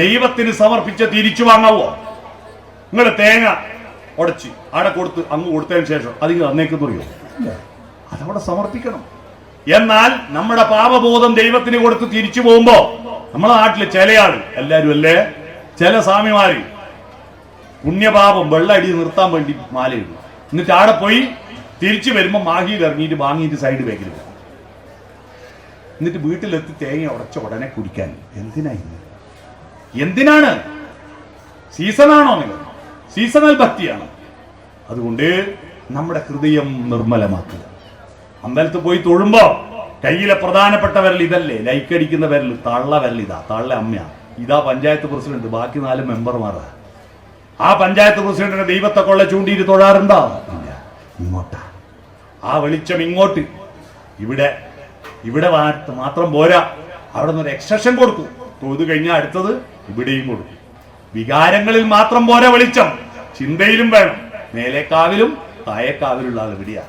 ദൈവത്തിന് സമർപ്പിച്ച തിരിച്ചു വാങ്ങാവോ? നിങ്ങൾ തേങ്ങ ഉടച്ച് അവിടെ കൊടുത്ത് അങ്ങ് കൊടുത്തതിന് ശേഷം അതിന് അന്നേക്ക് അറിയോ അതവിടെ സമർപ്പിക്കണം. എന്നാൽ നമ്മുടെ പാപബോധം ദൈവത്തിന് കൊടുത്ത് തിരിച്ചു പോകുമ്പോ നമ്മളെ നാട്ടിലെ ചില ആൾ എല്ലാരും അല്ലേ? ചില സ്വാമിമാര് പുണ്യപാപം വെള്ളടി നിർത്താൻ വേണ്ടി മാലയിടും എന്നിട്ട് ആടെ പോയി തിരിച്ചു വരുമ്പോ മാഹിയിൽ ഇറങ്ങിയിട്ട് വാങ്ങിയിട്ട് സൈഡ് ബാഗിൽ എന്നിട്ട് വീട്ടിലെത്തി തേങ്ങ ഉടച്ച ഉടനെ കുടിക്കാൻ. എന്തിനായി എന്തിനാണ്? സീസണാണോ നിങ്ങൾ? സീസണൽ ഭക്തിയാണ്. അതുകൊണ്ട് നമ്മുടെ ഹൃദയം നിർമ്മലമാക്കുക. അമ്പലത്തിൽ പോയി തൊഴുമ്പോ കയ്യിലെ പ്രധാനപ്പെട്ട വിരൽ ഇതല്ലേ? ലൈക്ക് അടിക്കുന്ന വിരൽ തള്ള വിരൽ ഇതാ തള്ള അമ്മയാ ഇതാ പഞ്ചായത്ത് പ്രസിഡന്റ് ബാക്കി നാല് മെമ്പർമാരാ. ആ പഞ്ചായത്ത് പ്രസിഡന്റിന്റെ ദൈവത്തെ കൊള്ള ചൂണ്ടിയിട്ട് തൊഴാറുണ്ടോ? ഇല്ല. ഇങ്ങോട്ടാ. ആ വെളിച്ചം ഇങ്ങോട്ട്. ഇവിടെ ഇവിടെ മാത്രം പോരാ. അവിടെ നിന്ന് ഒരു എക്സഷൻ കൊടുത്തു തൊഴുത് കഴിഞ്ഞാൽ അടുത്തത് ഇവിടെയും കൊടുക്കും. വികാരങ്ങളിൽ മാത്രം പോരെ വെളിച്ചം. ചിന്തയിലും വേണം. മേലേക്കാവിലും തായേക്കാവിലുള്ള അത് എവിടെയാ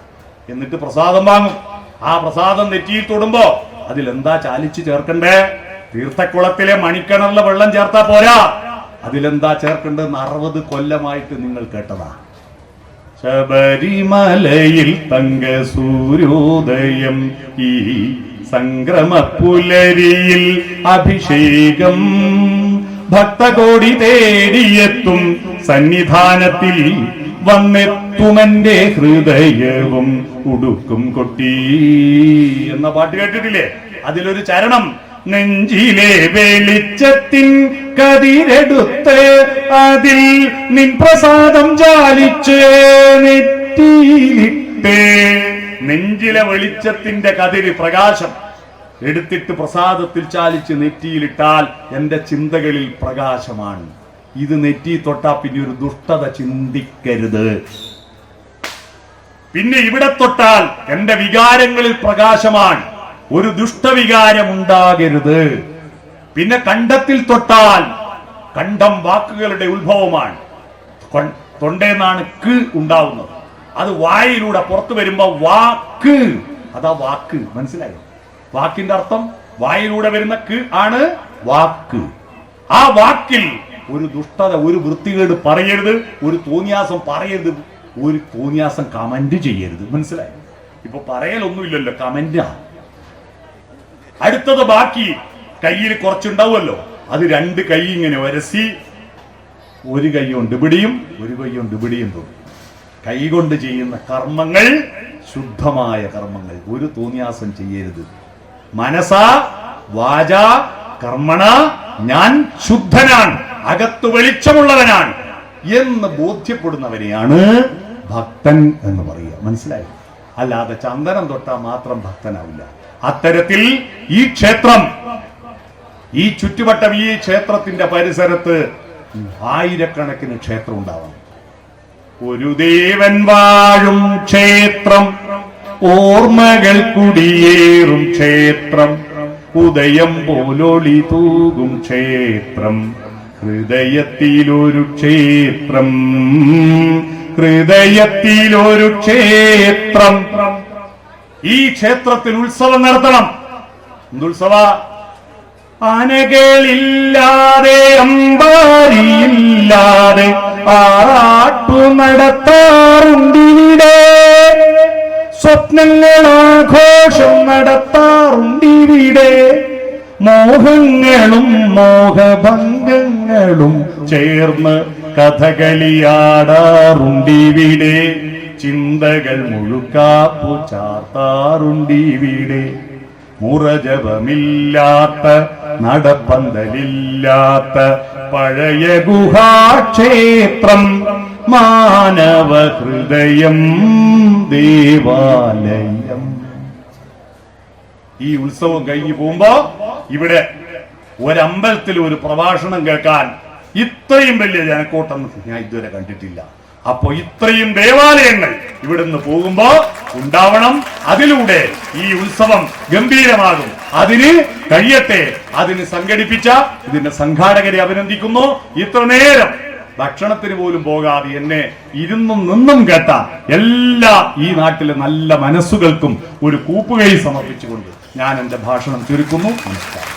എന്നിട്ട് പ്രസാദം വാങ്ങും. ആ പ്രസാദം നെറ്റിയിൽ തൊടുമ്പോ അതിലെന്താ ചാലിച്ചു ചേർക്കണ്ടേ? തീർത്ഥക്കുളത്തിലെ മണിക്കിണറിലെ വെള്ളം ചേർത്താ പോരാ. അതിലെന്താ ചേർക്കേണ്ടതെന്ന് അറുപത് കൊല്ലമായിട്ട് നിങ്ങൾ കേട്ടതാ. ശബരിമലയിൽ തങ്ക സൂര്യോദയം ഈ സംക്രമ പുലരിയിൽ അഭിഷേകം. ഭക്തകോടി തേടിയെത്തും സന്നിധാനത്തിൽ വന്നെത്തുമെന്റെ ഹൃദയവും ഉടുക്കും കൊട്ടി. എന്ന പാട്ട് കേട്ടിട്ടില്ലേ? അതിലൊരു ചരണം നെഞ്ചിലെ വെളിച്ചത്തിൻ കതിരെടുത്ത് അതിൽ നിൻ പ്രസാദം ജാലിച്ച് നെറ്റിയിലിട്ട് നെഞ്ചിലെ വെളിച്ചത്തിന്റെ കതിര് പ്രകാശം എടുത്തിട്ട് പ്രസാദത്തിൽ ചാലിച്ച് നെറ്റിയിലിട്ടാൽ എന്റെ ചിന്തകളിൽ പ്രകാശമാണ്. ഇത് നെറ്റി തൊട്ടാ പിന്നെ ഒരു ദുഷ്ടത ചിന്തിക്കരുത്. പിന്നെ ഇവിടെ തൊട്ടാൽ എന്റെ വികാരങ്ങളിൽ പ്രകാശമാണ്. ഒരു ദുഷ്ടവികാരം ഉണ്ടാകരുത്. പിന്നെ കണ്ടത്തിൽ തൊട്ടാൽ കണ്ടം വാക്കുകളുടെ ഉത്ഭവമാണ്. തൊണ്ടെന്നാണ് ക്ക് ഉണ്ടാവുന്നത്. അത് വായിലൂടെ പുറത്തു വരുമ്പോ വാക്ക്. അതാ വാക്ക്. മനസ്സിലായോ? വാക്കിന്റെ അർത്ഥം വായിലൂടെ വരുന്ന ക് ആണ് വാക്ക്. ആ വാക്കിൽ ഒരു ദുഷ്ടത ഒരു വൃത്തികേട് പറയരുത് ഒരു തോന്നിയാസം പറയരുത് ഒരു തോന്നിയാസം കമന്റ് ചെയ്യരുത്. മനസ്സിലായോ? ഇപ്പൊ പറയലൊന്നുമില്ലല്ലോ കമന്റാ. അടുത്തത് ബാക്കി. കയ്യിൽ കുറച്ചുണ്ടാവുമല്ലോ. അത് രണ്ട് കൈ ഇങ്ങനെ വരസി ഒരു കൈ കൊണ്ട് ഇവിടെയും ഒരു കൈ കൊണ്ട് ഇവിടെയും തോന്നും. കൈ കൊണ്ട് ചെയ്യുന്ന കർമ്മങ്ങൾ ശുദ്ധമായ കർമ്മങ്ങൾ. ഒരു തോന്നിയാസം ചെയ്യരുത്. മനസാ വാച കർമ്മണ ഞാൻ ശുദ്ധനാണ് അകത്ത് വെളിച്ചമുള്ളവനാണ് എന്ന് ബോധ്യപ്പെടുന്നവനെയാണ് ഭക്തൻ എന്ന് പറയുക. മനസ്സിലായി? അല്ലാതെ ചന്ദനം തൊട്ടാൽ മാത്രം ഭക്തനാവില്ല. അത്തരത്തിൽ ഈ ക്ഷേത്രം ഈ ചുറ്റുവട്ടം ഈ ക്ഷേത്രത്തിന്റെ പരിസരത്ത് ആയിരക്കണക്കിന് ക്ഷേത്രം ഉണ്ടാവണം. ഒരു ദേവൻ വാഴും ക്ഷേത്രം ഓർമ്മകൾ കുടിയേറും ക്ഷേത്രം ഉദയം പോലൊളി തൂകും ക്ഷേത്രം ഹൃദയത്തിലൊരു ക്ഷേത്രം ഹൃദയത്തിലൊരു ക്ഷേത്രം. ഈ ക്ഷേത്രത്തിൽ ഉത്സവം നടത്തണം. എന്തുത്സവ? ആനകളില്ലാതെ അമ്പാരിയില്ലാതെ ആട്ടു നടത്താറുണ്ടിവിടെ. സ്വപ്നങ്ങൾ ആഘോഷം നടത്താറുണ്ടിവിടെ. മോഹങ്ങളും മോഹഭംഗങ്ങളും ചേർന്ന് കഥകളിയാടാറുണ്ടിവിടെ. ചിന്തകൾ മുഴുക്കാപ്പു ചാർത്താറുണ്ടിവിടെ. മുറജപമില്ലാത്ത നടപ്പന്തലില്ലാത്ത പഴയ ഗുഹാക്ഷേത്രം മാനവ ഹൃദയം ദേവാലയം. ഈ ഉത്സവം കഴിഞ്ഞു പോകുമ്പോ ഇവിടെ ഒരമ്പലത്തിൽ ഒരു പ്രഭാഷണം കേൾക്കാൻ ഇത്രയും വലിയ ജനക്കൂട്ടം ഞാൻ ഇതുവരെ കണ്ടിട്ടില്ല. അപ്പോ ഇത്രയും ദേവാലയങ്ങൾ ഇവിടുന്ന് പോകുമ്പോ ഉണ്ടാവണം. അതിലൂടെ ഈ ഉത്സവം ഗംഭീരമാകും. അതിന് കഴിയട്ടെ. അതിന് സംഘടിപ്പിച്ച ഇതിന്റെ സംഘാടകരെ അഭിനന്ദിക്കുന്നു. ഇത്ര നേരം ഭക്ഷണത്തിന് പോലും പോകാതെ എന്നെ ഇരുന്നും നിന്നും കേട്ട എല്ലാ ഈ നാട്ടിലെ നല്ല മനസ്സുകൾക്കും ഒരു കൂപ്പുകൈ സമർപ്പിച്ചുകൊണ്ട് ഞാൻ എന്റെ ഭാഷണം ചുരുക്കുന്നു. നമസ്കാരം.